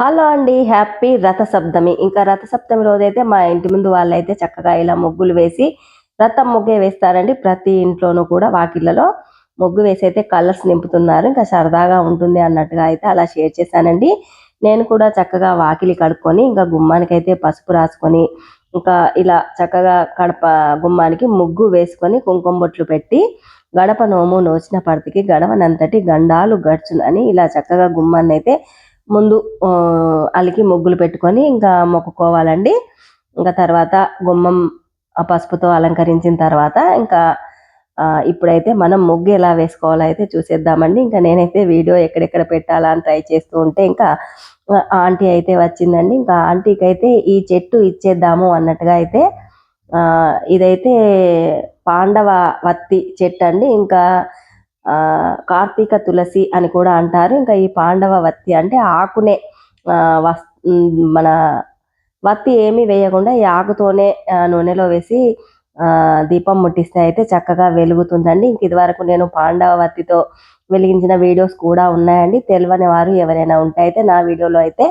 Hello అండి happy Rathasaptami. ఇంకా రథ సప్తమి రోజైతే మా ఇంటి ముందు వాళ్ళైతే చక్కగా ఇలా ముగ్గులు వేసి రథం ముగ్గే వేస్తారండి. ప్రతి ఇంట్లోనూ కూడా వాకిళ్ళలో ముగ్గు వేసి అయితే కలర్స్ నింపుతున్నారు. ఇంకా సరదాగా ఉంటుంది అన్నట్టుగా అయితే అలా షేర్ చేశానండి. నేను కూడా చక్కగా వాకిలి కడుక్కొని ఇంకా గుమ్మానికి అయితే పసుపు రాసుకొని ఇంకా ఇలా చక్కగా కడప గుమ్మానికి ముగ్గు వేసుకొని కుంకుమ బొట్లు పెట్టి గడప నోము నోచిన పడికి గడవనంతటి గండాలు గడుచునని ఇలా చక్కగా గుమ్మాన్ని అయితే ముందు అలికి ముగ్గులు పెట్టుకొని ఇంకా మొక్కుకోవాలండి. ఇంకా తర్వాత గుమ్మం ఆ పసుపుతో అలంకరించిన తర్వాత ఇంకా ఇప్పుడైతే మనం ముగ్గు ఎలా వేసుకోవాలో అయితే చూసేద్దామండి. ఇంకా నేనైతే వీడియో ఎక్కడెక్కడ పెట్టాలా అని ట్రై చేస్తూ ఉంటే ఇంకా ఆంటీ అయితే వచ్చిందండి. ఇంకా ఆంటీకి అయితే ఈ చెట్టు ఇచ్చేద్దాము అన్నట్టుగా అయితే ఇదైతే పాండవ వత్తి చెట్టు అండి ఇంకా కార్తీక తులసి అని కూడా అంటారు. ఇంకా ఈ పాండవ వత్తి అంటే ఆకునే వస్ మన వత్తి ఏమీ వేయకుండా ఈ ఆకుతోనే నూనెలో వేసి దీపం ముట్టిస్తే అయితే చక్కగా వెలుగుతుందండి. ఇంక ఇదివరకు నేను పాండవ వత్తితో వెలిగించిన వీడియోస్ కూడా ఉన్నాయండి. తెలియని వారు ఎవరైనా ఉంటే అయితే నా వీడియోలో అయితే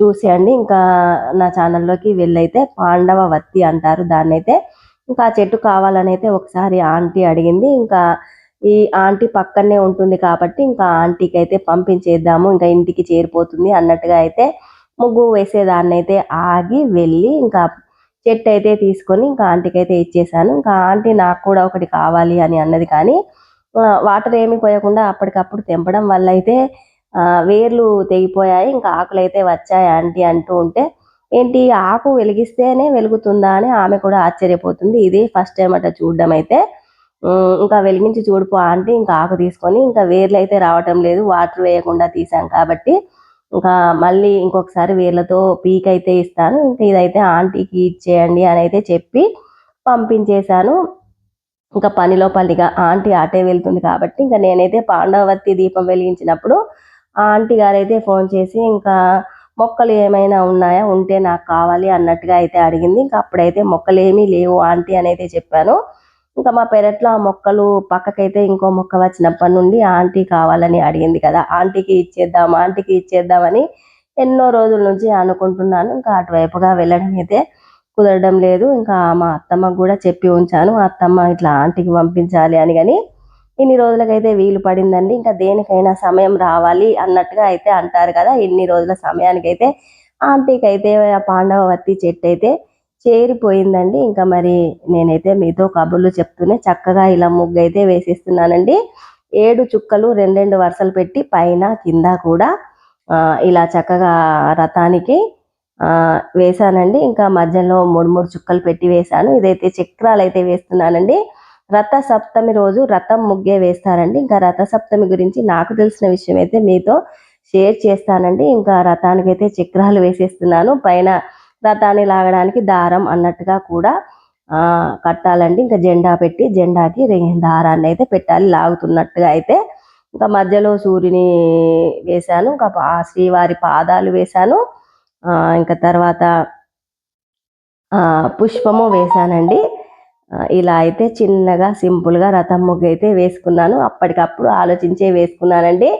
చూసేయండి. ఇంకా నా ఛానల్లోకి వెళ్ళైతే పాండవ వత్తి అంటారు. దాన్ని అయితే ఇంకా ఆ చెట్టు కావాలని అయితే ఒకసారి ఆంటీ అడిగింది. ఇంకా ఈ ఆంటీ పక్కనే ఉంటుంది కాబట్టి ఇంకా ఆంటీకి అయితే పంపించేద్దాము ఇంకా ఇంటికి చేరిపోతుంది అన్నట్టుగా అయితే ముగ్గు వేసేదాన్ని అయితే ఆగి వెళ్ళి ఇంకా చెట్టు అయితే తీసుకొని ఇంకా ఆంటీకి అయితే ఇచ్చేసాను. ఇంకా ఆంటీ నాకు కూడా ఒకటి కావాలి అని అన్నది కానీ వాటర్ ఏమి పోయకుండా అప్పటికప్పుడు తెంపడం వల్ల అయితే వేర్లు తెగిపోయాయి ఇంకా ఆకులు అయితే వచ్చాయి ఆంటీ అంటూ ఉంటే ఏంటి ఆకు వెలిగిస్తేనే వెలుగుతుందా అని ఆమె కూడా ఆశ్చర్యపోతుంది. ఇది ఫస్ట్ టైం అట చూడడం అయితే. ఇంకా వెలిగించి చూడిపో ఆంటీ ఇంకా ఆకు తీసుకొని ఇంకా వేర్లు అయితే రావటం లేదు వాటర్ వేయకుండా తీసాం కాబట్టి. ఇంకా మళ్ళీ ఇంకొకసారి వేర్లతో పీక్ అయితే ఇస్తాను ఇంకా ఇదైతే ఆంటీకి ఇచ్చేయండి అని అయితే చెప్పి పంపించేశాను. ఇంకా పనిలో పనిగా ఆంటీ ఆటే వెళ్తుంది కాబట్టి ఇంకా నేనైతే పాండవతి దీపం వెలిగించినప్పుడు ఆ ఆంటీ గారైతే ఫోన్ చేసి ఇంకా మొక్కలు ఏమైనా ఉన్నాయా ఉంటే నాకు కావాలి అన్నట్టుగా అయితే అడిగింది. ఇంకా అప్పుడైతే మొక్కలు ఏమీ లేవు ఆంటీ అని అయితే చెప్పాను. ఇంకా మా పెరట్లో ఆ మొక్కలు పక్కకైతే ఇంకో మొక్క వచ్చినప్పటి నుండి ఆంటీ కావాలని అడిగింది కదా ఆంటీకి ఇచ్చేద్దాం ఆంటీకి ఇచ్చేద్దామని ఎన్నో రోజుల నుంచి అనుకుంటున్నాను. ఇంకా అటువైపుగా వెళ్ళడం అయితే కుదరడం లేదు. ఇంకా మా అత్తమ్మకు కూడా చెప్పి ఉంచాను అత్తమ్మ ఇట్లా ఆంటీకి పంపించాలి అని. కానీ ఇన్ని రోజులకైతే వీలు పడిందండి. ఇంకా దేనికైనా సమయం రావాలి అన్నట్టుగా అయితే అంటారు కదా ఇన్ని రోజుల సమయానికి అయితే ఆంటీకి అయితే ఆ చెట్టు అయితే చేరిపోయిందండి. ఇంకా మరి నేనైతే మీతో కబుర్లు చెప్తూనే చక్కగా ఇలా ముగ్గు అయితే వేసేస్తున్నానండి. ఏడు చుక్కలు రెండు రెండు వరుసలు పెట్టి పైన కింద కూడా ఇలా చక్కగా రథానికి వేశానండి. ఇంకా మధ్యలో మూడు మూడు చుక్కలు పెట్టి వేశాను. ఇదైతే చక్రాలు అయితే వేస్తున్నానండి. రథ సప్తమి రోజు రథం ముగ్గే వేస్తారండి. ఇంకా రథ సప్తమి గురించి నాకు తెలిసిన విషయం అయితే మీతో షేర్ చేస్తానండి. ఇంకా రథానికి అయితే చక్రాలు వేసేస్తున్నాను. పైన రథాన్ని లాగడానికి దారం అన్నట్టుగా కూడా కట్టాలండి. ఇంకా జెండా పెట్టి జెండాకి దారాన్ని అయితే పెట్టాలి. లాగుతున్నట్టుగా అయితే ఇంకా మధ్యలో సూర్యుని వేశాను. ఇంకా ఆ శ్రీవారి పాదాలు వేశాను. ఇంకా తర్వాత పుష్పము వేశానండి. ఇలా అయితే చిన్నగా సింపుల్గా రథం ముగ్గు అయితే వేసుకున్నాను. అప్పటికప్పుడు ఆలోచించే వేసుకున్నానండి.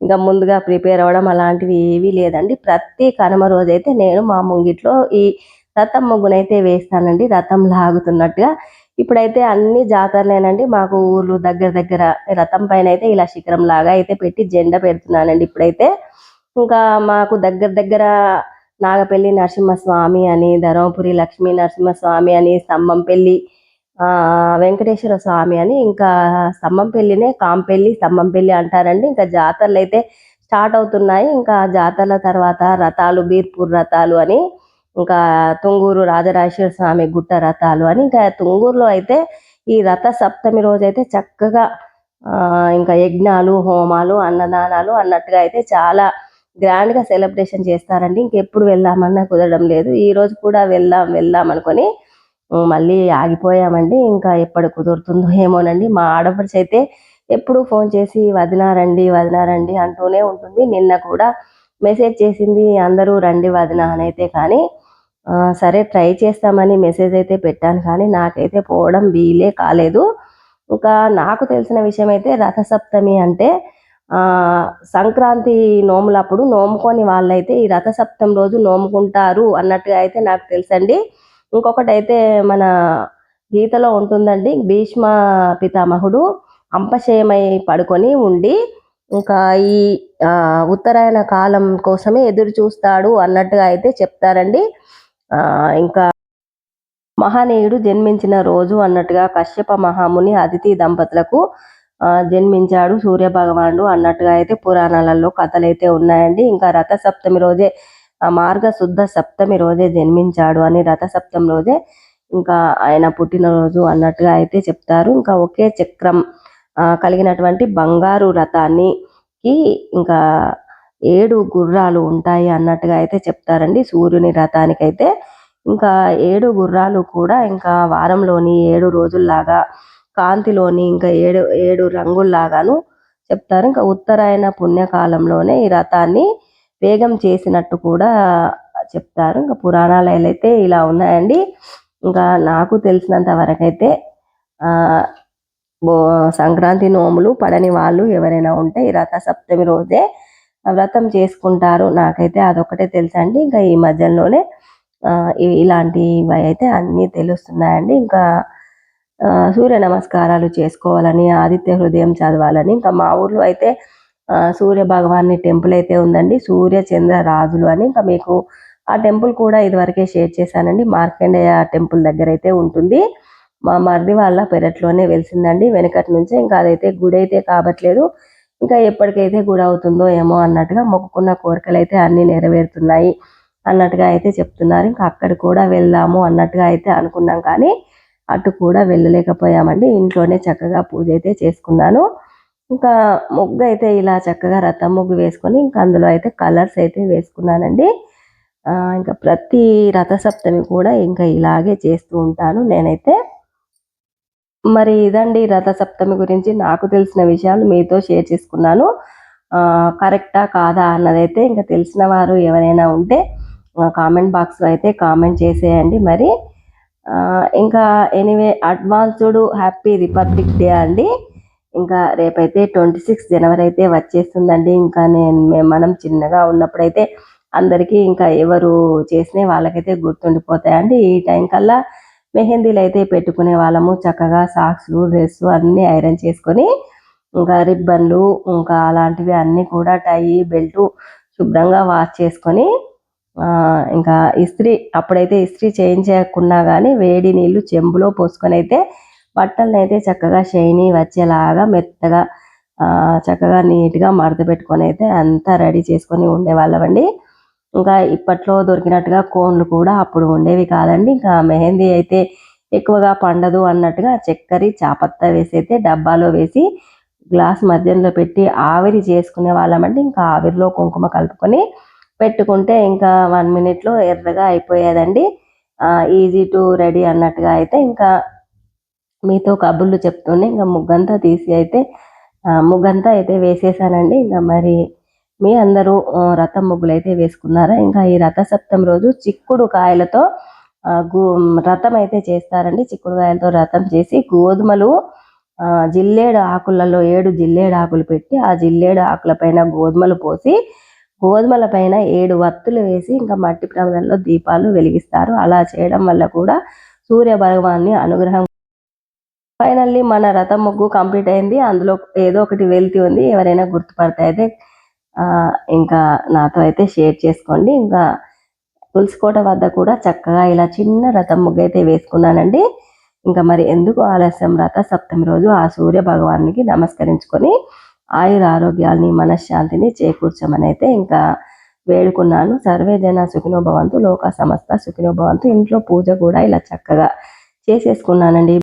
ఇంకా ముందుగా ప్రిపేర్ అవ్వడం అలాంటివి ఏవీ లేదండి. ప్రతి కనుమ రోజైతే నేను మా ముంగిట్లో ఈ రథం ముగ్గునైతే వేస్తానండి. రథం లాగుతున్నట్టుగా. ఇప్పుడైతే అన్ని జాతరలేనండి. మాకు ఊర్లు దగ్గర దగ్గర రథం పైన అయితే ఇలా శిఖరం లాగా అయితే పెట్టి జెండా పెడుతున్నానండి ఇప్పుడైతే. ఇంకా మాకు దగ్గర దగ్గర నాగపల్లి నరసింహస్వామి అని ధర్మపురి లక్ష్మీ నరసింహస్వామి అని స్తంభంపల్లి వెంకటేశ్వర స్వామి అని ఇంకా స్తంభంపల్లినే కాంపల్లి స్తంభంపల్లి అంటారండి. ఇంకా జాతరలు అయితే స్టార్ట్ అవుతున్నాయి. ఇంకా జాతరల తర్వాత రథాలు బీర్పూర్ రథాలు అని ఇంకా తుంగూరు రాజరాజేశ్వర స్వామి గుట్ట రథాలు అని ఇంకా తుంగూరులో అయితే ఈ రథ సప్తమి రోజు అయితే చక్కగా ఇంకా యజ్ఞాలు హోమాలు అన్నదానాలు అన్నట్టుగా అయితే చాలా గ్రాండ్గా సెలబ్రేషన్ చేస్తారండి. ఇంకెప్పుడు వెళ్దామన్నా కుదరడం లేదు. ఈ రోజు కూడా వెళ్దాం వెళ్దాం అనుకొని మళ్ళీ ఆగిపోయామండి. ఇంకా ఎప్పుడు కుదురుతుందో ఏమోనండి. మా ఆడపడిచి అయితే ఎప్పుడు ఫోన్ చేసి వదినారండి వదినారండి అంటూనే ఉంటుంది. నిన్న కూడా మెసేజ్ చేసింది అందరూ రండి వదిన అని అయితే కానీ సరే ట్రై చేస్తామని మెసేజ్ అయితే పెట్టాను కానీ నాకైతే పోవడం వీలే కాలేదు. ఇంకా నాకు తెలిసిన విషయం అయితే రథసప్తమి అంటే సంక్రాంతి నోములప్పుడు నోముకొని వాళ్ళైతే ఈ రథసప్తమి రోజు నోముకుంటారు అన్నట్టుగా అయితే నాకు తెలుసండి. ఇంకొకటి అయితే మన గీతలో ఉంటుందండి భీష్మ పితామహుడు అంపశయమై పడుకొని ఉండి ఇంకా ఈ ఉత్తరాయణ కాలం కోసమే ఎదురు చూస్తాడు అన్నట్టుగా అయితే చెప్తారండి. ఇంకా మహానీయుడు జన్మించిన రోజు అన్నట్టుగా కశ్యప మహాముని అతిథి దంపతులకు జన్మించాడు సూర్య భగవానుడు అన్నట్టుగా అయితే పురాణాలలో కథలు అయితే ఉన్నాయండి. ఇంకా రథ సప్తమి రోజే ఆ మార్గ శుద్ధ సప్తమి రోజే జన్మించాడు అని రథ రోజే ఇంకా ఆయన పుట్టినరోజు అన్నట్టుగా అయితే చెప్తారు. ఇంకా ఒకే చక్రం కలిగినటువంటి బంగారు రథాన్ని కి ఇంకా ఏడు గుర్రాలు ఉంటాయి అన్నట్టుగా అయితే చెప్తారండి సూర్యుని రథానికైతే. ఇంకా ఏడు గుర్రాలు కూడా ఇంకా వారంలోని ఏడు రోజుల్లాగా కాంతిలోని ఇంకా ఏడు ఏడు రంగుల్లాగాను చెప్తారు. ఇంకా ఉత్తరాయణ పుణ్యకాలంలోనే ఈ రథాన్ని వేగం చేసినట్టు కూడా చెప్తారు. ఇంకా పురాణాలు అయితే ఇలా ఉన్నాయండి. ఇంకా నాకు తెలిసినంత వరకైతే సంక్రాంతి నోములు పడని వాళ్ళు ఎవరైనా ఉంటే ఈ రథ సప్తమి రోజే వ్రతం చేసుకుంటారు. నాకైతే అదొకటే తెలుసండి. ఇంకా ఈ మధ్యలోనే ఇలాంటివి అయితే అన్నీ తెలుస్తున్నాయండి. ఇంకా సూర్య నమస్కారాలు చేసుకోవాలని ఆదిత్య హృదయం చదవాలని ఇంకా మా ఊర్లో అయితే సూర్య భగవాన్ని టెంపుల్ అయితే ఉందండి. సూర్య చంద్ర రాజులు అని ఇంకా మీకు ఆ టెంపుల్ కూడా ఇదివరకే షేర్ చేశానండి. మార్కండేయ టెంపుల్ దగ్గర అయితే ఉంటుంది. మా మరిది వాళ్ళ పెరట్లోనే వెలిసిందండి. వెనకటి నుంచే ఇంకా అదైతే గుడి అయితే కాబట్లేదు. ఇంకా ఎప్పటికైతే గుడి అవుతుందో ఏమో అన్నట్టుగా మొక్కుకున్న కోరికలు అయితే అన్నీ నెరవేరుతున్నాయి అన్నట్టుగా అయితే చెప్తున్నారు. ఇంకా అక్కడ కూడా వెళ్దాము అన్నట్టుగా అయితే అనుకున్నాం కానీ అటు కూడా వెళ్ళలేకపోయామండి. ఇంట్లోనే చక్కగా పూజ అయితే చేసుకున్నాను. ఇంకా ముగ్గు అయితే ఇలా చక్కగా రథం ముగ్గు వేసుకొని ఇంకా అందులో అయితే కలర్స్ అయితే వేసుకున్నానండి. ఇంకా ప్రతి రథసప్తమి కూడా ఇంకా ఇలాగే చేస్తూ ఉంటాను నేనైతే. మరి ఇదండి రథసప్తమి గురించి నాకు తెలిసిన విషయాలు మీతో షేర్ చేసుకున్నాను. కరెక్టా కాదా అన్నదైతే ఇంకా తెలిసిన వారు ఎవరైనా ఉంటే కామెంట్ బాక్స్లో అయితే కామెంట్ చేసేయండి మరి. ఇంకా anyway advanced happy Republic Day అండి. ఇంకా రేపైతే ట్వంటీ సిక్స్ జనవరి అయితే వచ్చేస్తుందండి. ఇంకా నేను మనం చిన్నగా ఉన్నప్పుడైతే అందరికీ ఇంకా ఎవరు చేసినా వాళ్ళకైతే గుర్తుండిపోతాయండి. ఈ టైం కల్లా మెహందీలు అయితే పెట్టుకునే వాళ్ళము. చక్కగా సాక్స్లు డ్రెస్ అన్నీ ఐరన్ చేసుకొని ఇంకా రిబ్బన్లు ఇంకా అలాంటివి అన్నీ కూడా టై బెల్ట్ శుభ్రంగా వాష్ చేసుకొని ఇంకా ఇస్త్రీ అప్పుడైతే ఇస్త్రీ చేయించకుండా కానీ వేడి నీళ్ళు చెంబులో పోసుకొని అయితే బట్టలను అయితే చక్కగా షైనీ వచ్చేలాగా మెత్తగా చక్కగా నీట్గా మడత పెట్టుకొని అయితే అంతా రెడీ చేసుకొని ఉండేవాళ్ళమండి. ఇంకా ఇప్పట్లో దొరికినట్టుగా కోన్లు కూడా అప్పుడు ఉండేవి కాదండి. ఇంకా మెహందీ అయితే ఎక్కువగా పండదు అన్నట్టుగా చక్కెర చాపత్త వేసి అయితే డబ్బాలో వేసి గ్లాస్ మధ్యలో పెట్టి ఆవిరి చేసుకునే వాళ్ళమంటే ఇంకా ఆవిరిలో కుంకుమ కలుపుకొని పెట్టుకుంటే ఇంకా వన్ మినిట్లో ఎర్రగా అయిపోయేదండి. ఈజీ టు రెడీ అన్నట్టుగా అయితే ఇంకా మీతో కబుర్లు చెప్తూనే ఇంకా ముగ్గంతా తీసి అయితే ముగ్గంతా అయితే వేసేసానండి. ఇంకా మరి మీ అందరూ రథం ముగ్గులు అయితే వేసుకున్నారా? ఇంకా ఈ రథ సప్తం రోజు చిక్కుడు కాయలతో గో రథం అయితే చేస్తారండి. చిక్కుడు కాయలతో రథం చేసి గోధుమలు జిల్లేడు ఆకులలో ఏడు జిల్లేడు ఆకులు పెట్టి ఆ జిల్లేడు ఆకుల పైన గోధుమలు పోసి గోధుమల పైన ఏడు వత్తులు వేసి ఇంకా మట్టి ప్రమిదల్లో దీపాలు వెలిగిస్తారు. అలా చేయడం వల్ల కూడా సూర్య భగవాన్ని అనుగ్రహం ఫైనల్లీ మన రథం ముగ్గు కంప్లీట్ అయింది. అందులో ఏదో ఒకటి వెళ్తీ ఉంది. ఎవరైనా గుర్తుపడితే అయితే ఇంకా నాతో అయితే షేర్ చేసుకోండి. ఇంకా తులసికోట వద్ద కూడా చక్కగా ఇలా చిన్న రథం ముగ్గు అయితే వేసుకున్నానండి. ఇంకా మరి ఎందుకు ఆలస్యం? రథ సప్తమి రోజు ఆ సూర్య భగవానికి నమస్కరించుకొని ఆయుర ఆరోగ్యాల్ని మనశ్శాంతిని చేకూర్చమని అయితే ఇంకా వేడుకున్నాను. సర్వే జన సుఖినోభవంతు లోక సమస్త సుఖినోభవంతు ఇంట్లో పూజ కూడా ఇలా చక్కగా చేసేసుకున్నానండి.